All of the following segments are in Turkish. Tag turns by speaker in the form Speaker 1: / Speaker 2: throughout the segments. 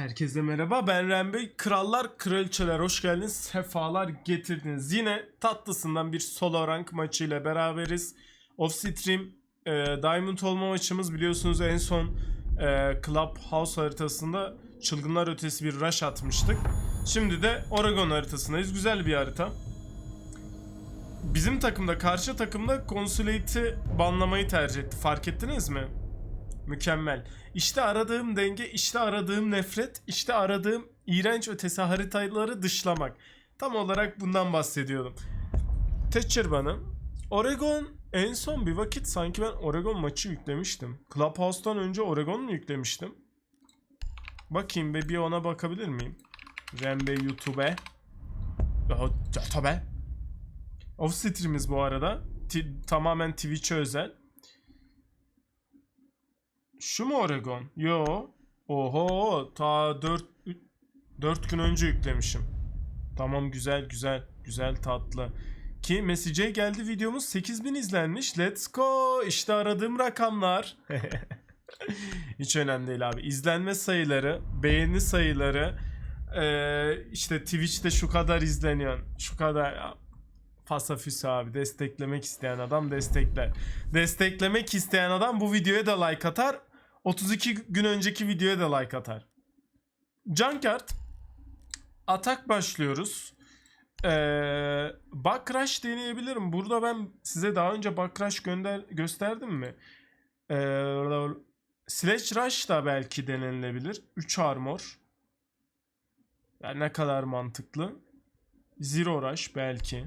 Speaker 1: Herkese merhaba ben Ren Bey. Krallar, kraliçeler hoş geldiniz. Sefalar getirdiniz. Yine tatlısından bir solo rank maçıyla beraberiz. Off stream e, Diamond olma maçımız biliyorsunuz en son e, Clubhouse haritasında çılgınlar ötesi bir rush atmıştık. Şimdi de Oregon haritasındayız. Güzel bir harita. Bizim takımda karşı takımda Consulate'i banlamayı tercih etti. Fark ettiniz mi? Mükemmel. İşte aradığım denge, işte aradığım nefret, işte aradığım iğrenç ötesi haritaları dışlamak. Tam olarak bundan bahsediyordum. Thatcher bana. Oregon en son bir vakit sanki ben Oregon maçı yüklemiştim. Clubhouse'dan önce Oregon mu yüklemiştim? Bakayım be bir ona bakabilir miyim? Rembe YouTube'e. Tabi. Off stream'imiz bu arada. Ti- tamamen Twitch'e özel. Şu mu Oregon? Yo. Oho ta 4 4 gün önce yüklemişim. Tamam güzel güzel güzel tatlı. Ki mesaj'a geldi videomuz 8000 izlenmiş. Let's go. İşte aradığım rakamlar. Hiç önemli değil abi. İzlenme sayıları, beğeni sayıları, eee, işte Twitch'te şu kadar izleniyor. Şu kadar. Fasafüs abi. Desteklemek isteyen adam destekler. Desteklemek isteyen adam bu videoya da like atar. 32 gün önceki videoya da like atar. Junkard. Atak başlıyoruz. Ee, Backrush deneyebilirim. Burada ben size daha önce Backrush gönder gösterdim mi? Ee, Sledge Rush da belki denenilebilir. 3 armor. Yani ne kadar mantıklı. Zero Rush belki.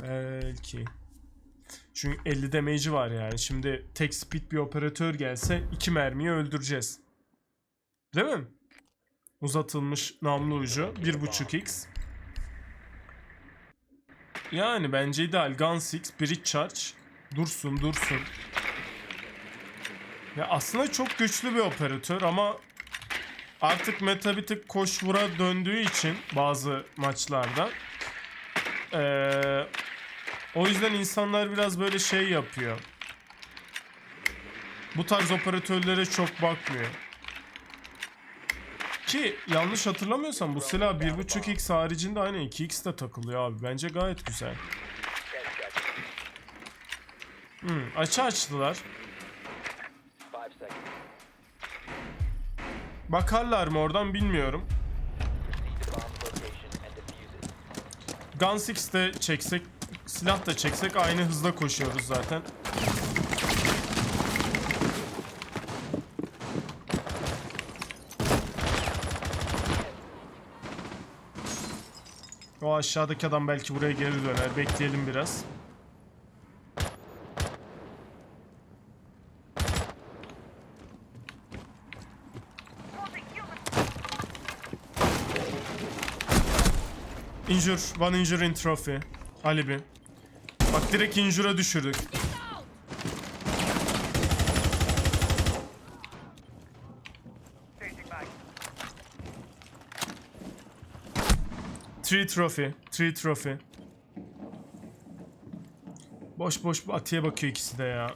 Speaker 1: Belki. Çünkü 50 damage'i var yani. Şimdi tek speed bir operatör gelse iki mermiyi öldüreceğiz. Değil mi? Uzatılmış namlu ucu 1.5x. Yani bence ideal. Gun 6, Bridge Charge. Dursun dursun. Ya aslında çok güçlü bir operatör ama artık meta bir tık koş vura döndüğü için bazı maçlarda eee o yüzden insanlar biraz böyle şey yapıyor. Bu tarz operatörlere çok bakmıyor. Ki yanlış hatırlamıyorsam bu silah 1.5x haricinde aynı 2x de takılıyor abi. Bence gayet güzel. Hmm, açı açtılar. Bakarlar mı oradan bilmiyorum. Gun 6 de çeksek, silah da çeksek aynı hızla koşuyoruz zaten. O aşağıdaki adam belki buraya geri döner. Bekleyelim biraz. Injure. One injure in trophy. Alibi. Bak direkt injure'a düşürdük. Three trophy. Three trophy. Boş boş Atiye bakıyor ikisi de ya.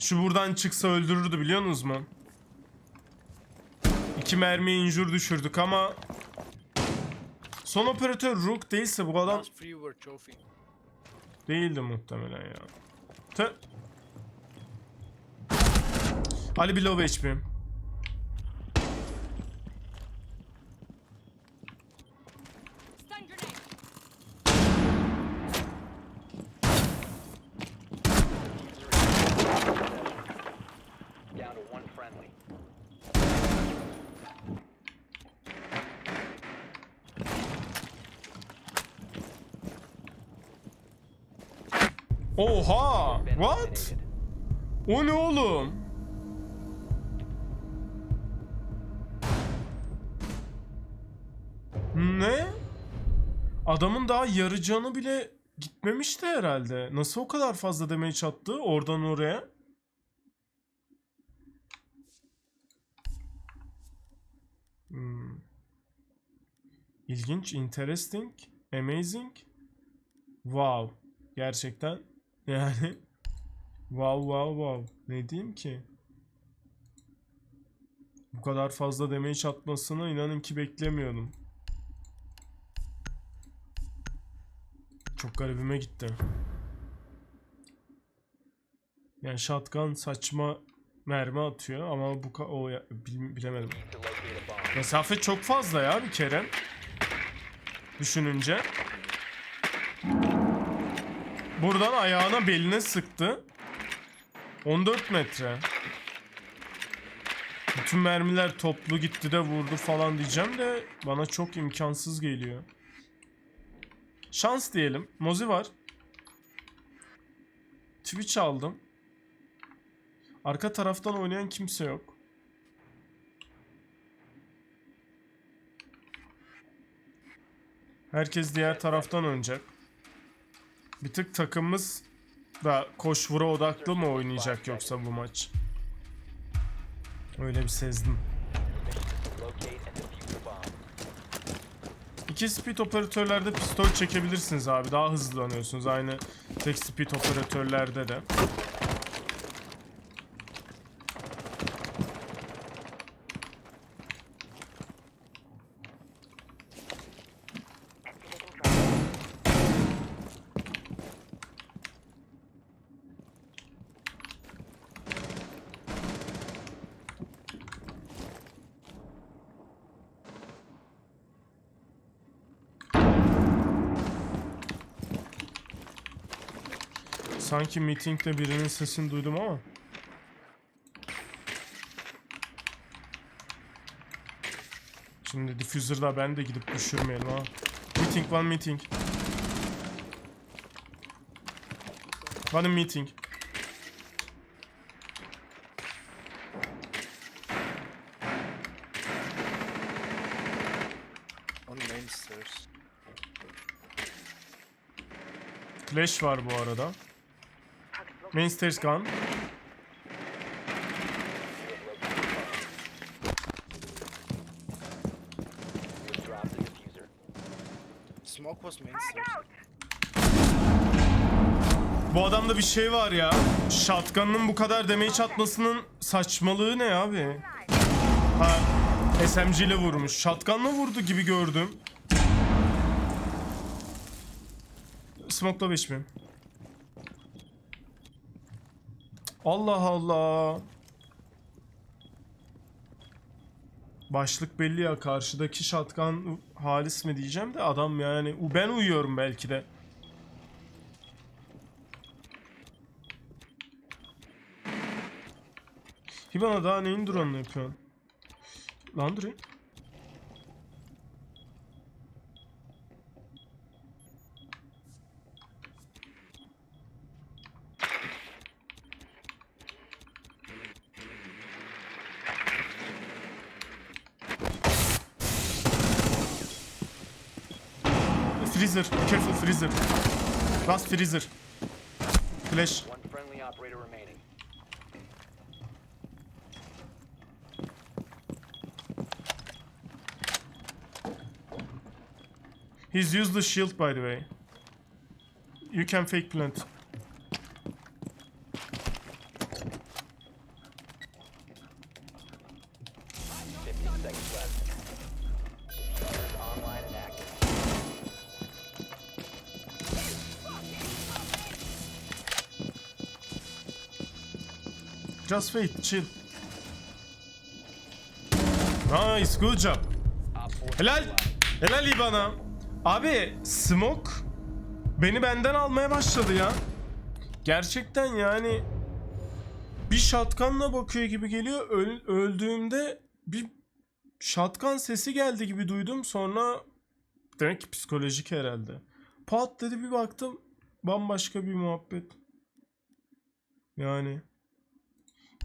Speaker 1: Şu buradan çıksa öldürürdü biliyor musunuz mu? İki mermi injur düşürdük ama Son operatör Rook değilse bu adam değildi muhtemelen ya. Tö. Ali bir low HP. Oha! What? O ne oğlum? Ne? Adamın daha yarı canı bile gitmemişti herhalde. Nasıl o kadar fazla damage attı oradan oraya? Hmm. İlginç, interesting, amazing. Wow. Gerçekten yani wow wow wow. Ne diyeyim ki? Bu kadar fazla damage atmasını inanın ki beklemiyordum. Çok garibime gitti. Yani shotgun saçma mermi atıyor ama bu o ya- bil- bilemedim. Mesafe çok fazla ya bir kere. Düşününce. Buradan ayağına beline sıktı. 14 metre. Bütün mermiler toplu gitti de vurdu falan diyeceğim de bana çok imkansız geliyor. Şans diyelim. Mozi var. Twitch aldım. Arka taraftan oynayan kimse yok. Herkes diğer taraftan oynayacak. Bir tık takımımız da koş vura odaklı mı oynayacak yoksa bu maç? Öyle bir sezdim. İki speed operatörlerde pistol çekebilirsiniz abi. Daha hızlanıyorsunuz. Aynı tek speed operatörlerde de. Sanki meetingde birinin sesini duydum ama. Şimdi diffuser'da ben de gidip düşürmeyelim ha. Meeting one meeting. One meeting.
Speaker 2: On main stairs.
Speaker 1: Flash var bu arada. Main stairs gone.
Speaker 2: Smoke was main stairs.
Speaker 1: Bu adamda bir şey var ya. Shotgun'ın bu kadar damage atmasının saçmalığı ne abi? Ha, SMG ile vurmuş. Shotgun'la vurdu gibi gördüm. Smoke'la 5 mi? Allah Allah. Başlık belli ya karşıdaki shotgun halis mi diyeceğim de adam yani ben uyuyorum belki de. Hibana daha neyin drone'unu yapıyorsun? Landry? Freezer, careful freezer. Last freezer. Flash.
Speaker 3: One friendly operator remaining.
Speaker 1: He's used the shield by the way. You can fake plant. Just wait, chill. Nice, good job.
Speaker 3: Op 4
Speaker 1: Helal. Helal iyi bana. Abi smoke beni benden almaya başladı ya. Gerçekten yani bir shotgunla bakıyor gibi geliyor. Öl- öldüğümde bir shotgun sesi geldi gibi duydum. Sonra demek ki psikolojik herhalde. Pat dedi bir baktım bambaşka bir muhabbet. Yani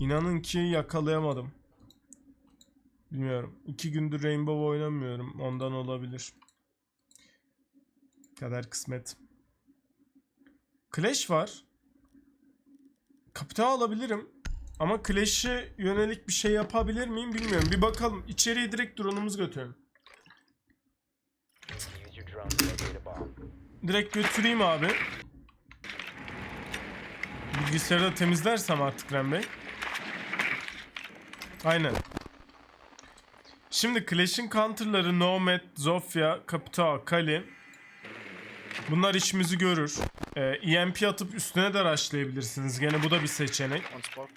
Speaker 1: inanın ki yakalayamadım. Bilmiyorum. İki gündür Rainbow oynamıyorum. Ondan olabilir. Kader kısmet. Clash var. Kapital alabilirim. Ama Clash'e yönelik bir şey yapabilir miyim bilmiyorum. Bir bakalım. İçeriye direkt drone'umuzu götürelim. Direkt götüreyim abi. Bilgisayarı da temizlersem artık Rem Bey. Aynen. Şimdi Clash'in counter'ları Nomad, Zofia, Capital, Kali. Bunlar işimizi görür. Ee, EMP atıp üstüne de rushlayabilirsiniz. Gene bu da bir seçenek.
Speaker 2: Entrance,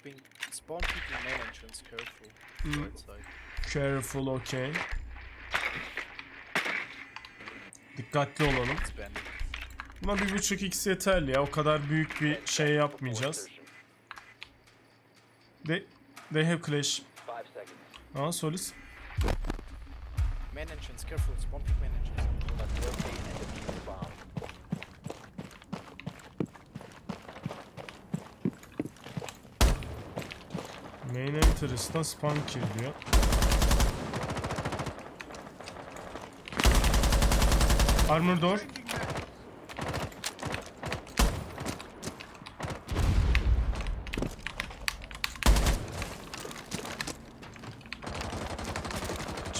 Speaker 2: careful.
Speaker 1: Okay. Dikkatli olalım. Buna bir buçuk x yeterli ya. O kadar büyük bir şey yapmayacağız. They, they have Clash. Aa Solis.
Speaker 2: Main entrance, careful. Spawn peek main entrance.
Speaker 3: Must locate and the bomb.
Speaker 1: Main enteres'tan spawn kill diyor. Armor door.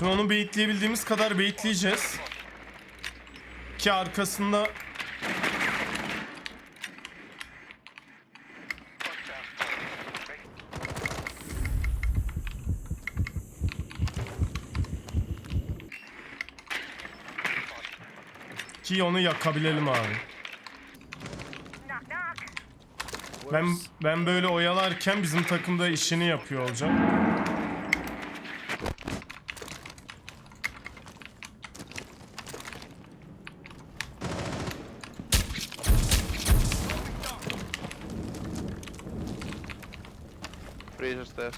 Speaker 1: Şimdi onu baitleyebildiğimiz kadar baitleyeceğiz. Ki arkasında ki onu yakabilelim abi. Ben ben böyle oyalarken bizim takımda işini yapıyor olacak.
Speaker 4: Razor stairs.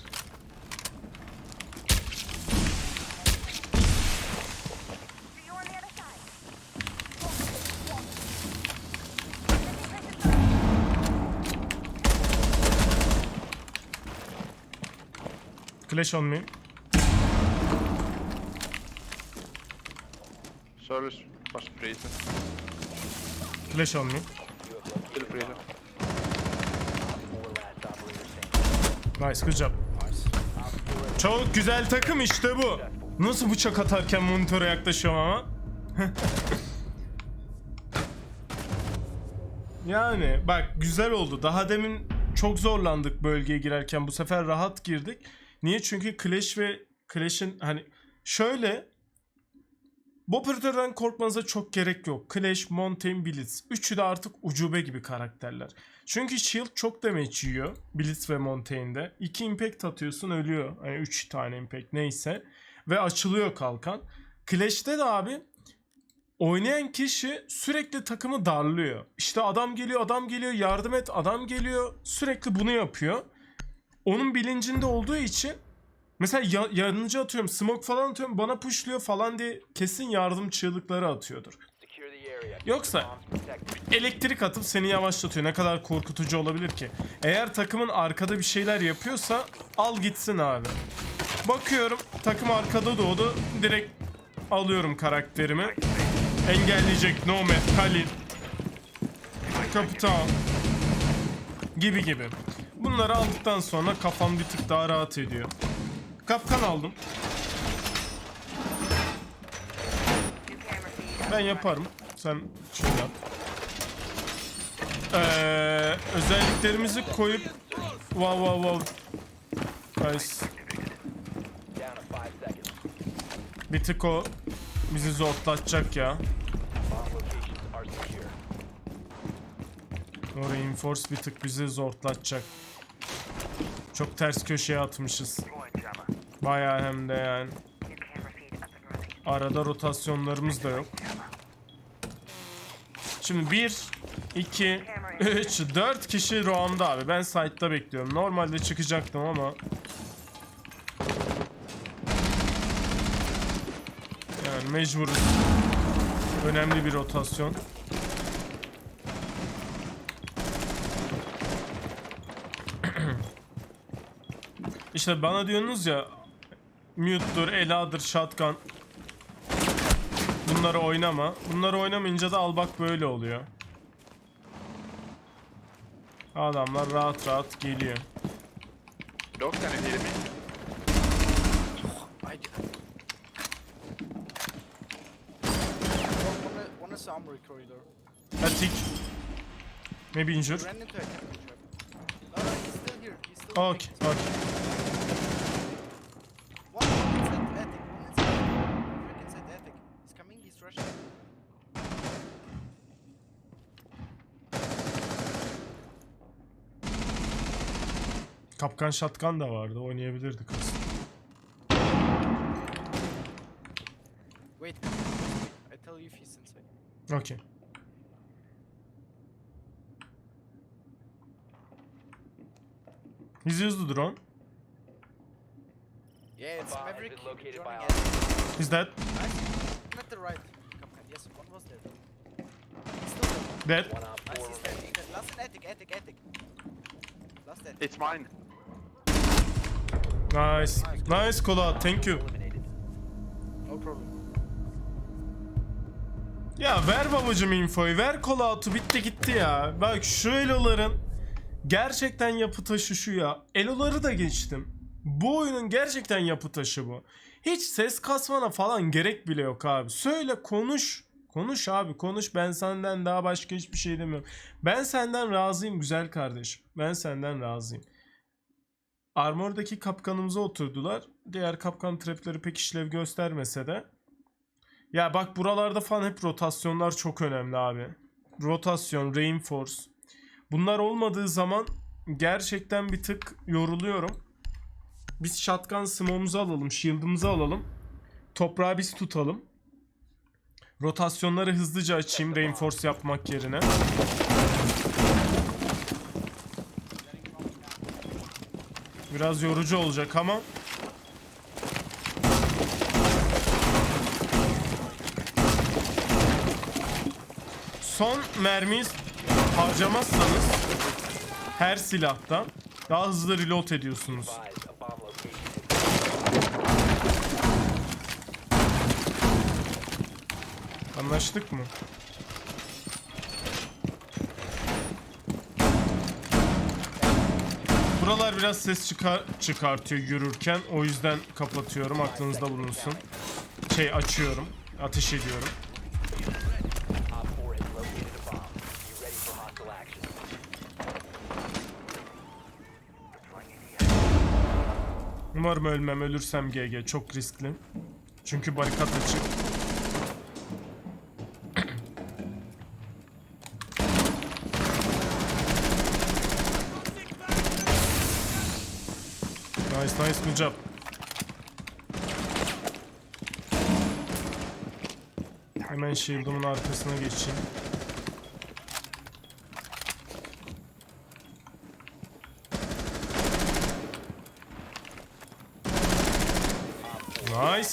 Speaker 1: Clash on me.
Speaker 4: Service first freezer.
Speaker 1: Clash on me.
Speaker 3: Operators standing.
Speaker 1: Nice, good job. Çok güzel takım işte bu. Nasıl bıçak atarken monitöre yaklaşıyorum ama. yani bak güzel oldu. Daha demin çok zorlandık bölgeye girerken. Bu sefer rahat girdik. Niye? Çünkü Clash ve Clash'in hani şöyle bu operatörden korkmanıza çok gerek yok. Clash, Montaigne, Blitz. Üçü de artık ucube gibi karakterler. Çünkü Shield çok damage yiyor. Blitz ve Montaigne'de. 2 impact atıyorsun ölüyor. Yani 3 tane impact neyse. Ve açılıyor kalkan. Clash'te de abi oynayan kişi sürekli takımı darlıyor. İşte adam geliyor, adam geliyor, yardım et, adam geliyor. Sürekli bunu yapıyor. Onun bilincinde olduğu için mesela ya, yanıcı atıyorum, smoke falan atıyorum, bana pushluyor falan diye kesin yardım çığlıkları atıyordur. Yoksa elektrik atıp seni yavaşlatıyor. Ne kadar korkutucu olabilir ki? Eğer takımın arkada bir şeyler yapıyorsa al gitsin abi. Bakıyorum takım arkada doğdu. Direkt alıyorum karakterimi. Engelleyecek Nomad, Khalid, Kapitan gibi gibi. Bunları aldıktan sonra kafam bir tık daha rahat ediyor. Kapkan aldım. Ben yaparım. Sen şöyle yap. Ee, özelliklerimizi koyup wow wow wow
Speaker 3: seconds.
Speaker 1: Bir tık o bizi zorlatacak ya. O reinforce bir tık bizi zorlatacak. Çok ters köşeye atmışız. Bayağı hem de yani. Arada rotasyonlarımız da yok. Şimdi 1, 2, 3, 4 kişi roam'da abi. Ben site'da bekliyorum. Normalde çıkacaktım ama yani mecburuz. Önemli bir rotasyon. İşte bana diyorsunuz ya mute'dur, ela'dır, shotgun. Bunları oynama. Bunları oynamayınca da al bak böyle oluyor. Adamlar rahat rahat geliyor.
Speaker 4: Dog, can you hear me?
Speaker 2: I get. One, one, one is armory corridor.
Speaker 1: Attic. Maybe injure.
Speaker 2: Ran into a chemical trap. No, no, he's still here. He's still
Speaker 1: Okay, okay.
Speaker 2: One, one inside attic. One
Speaker 1: Kapkan şatkan da vardı. Oynayabilirdik aslında.
Speaker 2: Wait. I tell you if he's inside.
Speaker 1: Okay. He's used the drone.
Speaker 2: Yeah, it's Maverick.
Speaker 1: He's dead.
Speaker 2: Not the right. Yes, one was still.
Speaker 1: Dead.
Speaker 2: Nice, he's dead. dead. Last in attic, attic, attic. Last dead.
Speaker 4: It's mine.
Speaker 1: Nice. Nice out. Thank you.
Speaker 2: No problem.
Speaker 1: Ya ver babacım infoyu. Ver call out'u. Bitti gitti ya. Bak şu eloların gerçekten yapı taşı şu ya. Eloları da geçtim. Bu oyunun gerçekten yapı taşı bu. Hiç ses kasmana falan gerek bile yok abi. Söyle konuş. Konuş abi konuş. Ben senden daha başka hiçbir şey demiyorum. Ben senden razıyım güzel kardeşim. Ben senden razıyım. Armor'daki kapkanımıza oturdular. Diğer kapkan trapleri pek işlev göstermese de. Ya bak buralarda falan hep rotasyonlar çok önemli abi. Rotasyon, reinforce. Bunlar olmadığı zaman gerçekten bir tık yoruluyorum. Biz shotgun smoke'umuzu alalım, shield'ımızı alalım. Toprağı biz tutalım. Rotasyonları hızlıca açayım reinforce yapmak yerine. Biraz yorucu olacak ama son mermiyi harcamazsanız her silahta daha hızlı reload ediyorsunuz. Anlaştık mı? Biraz ses çıkar çıkartıyor yürürken. O yüzden kapatıyorum. Aklınızda bulunsun. Şey açıyorum. Ateş ediyorum.
Speaker 3: Op 4 has located a bomb. Be ready for hostile action.
Speaker 1: Umarım ölmem. Ölürsem GG. Çok riskli. Çünkü barikat açık. Job. Hemen shield'ımın arkasına geçeyim. Nice.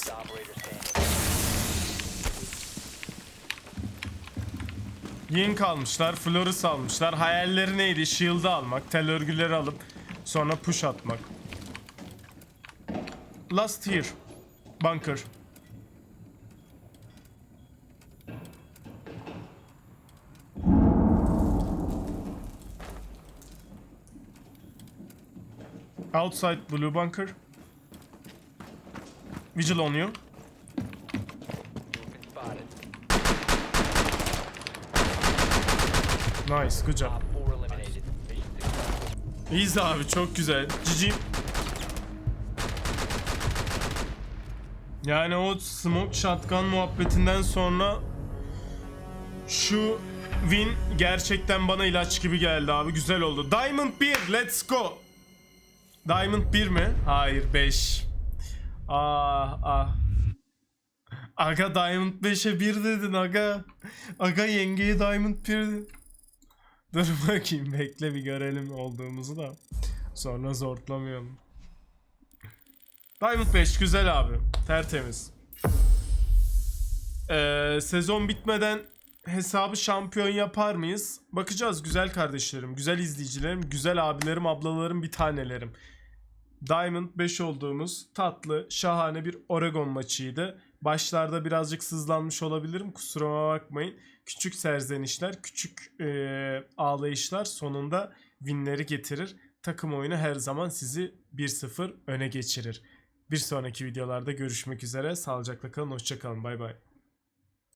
Speaker 1: Yink almışlar, Florus almışlar. Hayalleri neydi? Shield'ı almak, tel örgüleri alıp sonra push atmak. Last here. Bunker. Outside blue bunker. Vigil on you. Nice, good job.
Speaker 3: Op 4 eliminated. Mission successful.
Speaker 1: İyiyiz abi çok güzel. Cici. Yani o smoke shotgun muhabbetinden sonra şu win gerçekten bana ilaç gibi geldi abi. Güzel oldu. Diamond 1 let's go. Diamond 1 mi? Hayır 5. Ah ah. Aga Diamond 5'e 1 dedin aga. Aga yengeye Diamond 1 dedin. Dur bakayım bekle bir görelim olduğumuzu da. Sonra zortlamayalım. Diamond 5 güzel abi. Tertemiz. Ee, sezon bitmeden hesabı şampiyon yapar mıyız? Bakacağız güzel kardeşlerim, güzel izleyicilerim, güzel abilerim, ablalarım, bir tanelerim. Diamond 5 olduğumuz tatlı, şahane bir Oregon maçıydı. Başlarda birazcık sızlanmış olabilirim. Kusuruma bakmayın. Küçük serzenişler, küçük eee, ağlayışlar sonunda winleri getirir. Takım oyunu her zaman sizi 1-0 öne geçirir. Bir sonraki videolarda görüşmek üzere. Sağlıcakla kalın, hoşçakalın. Bay bay.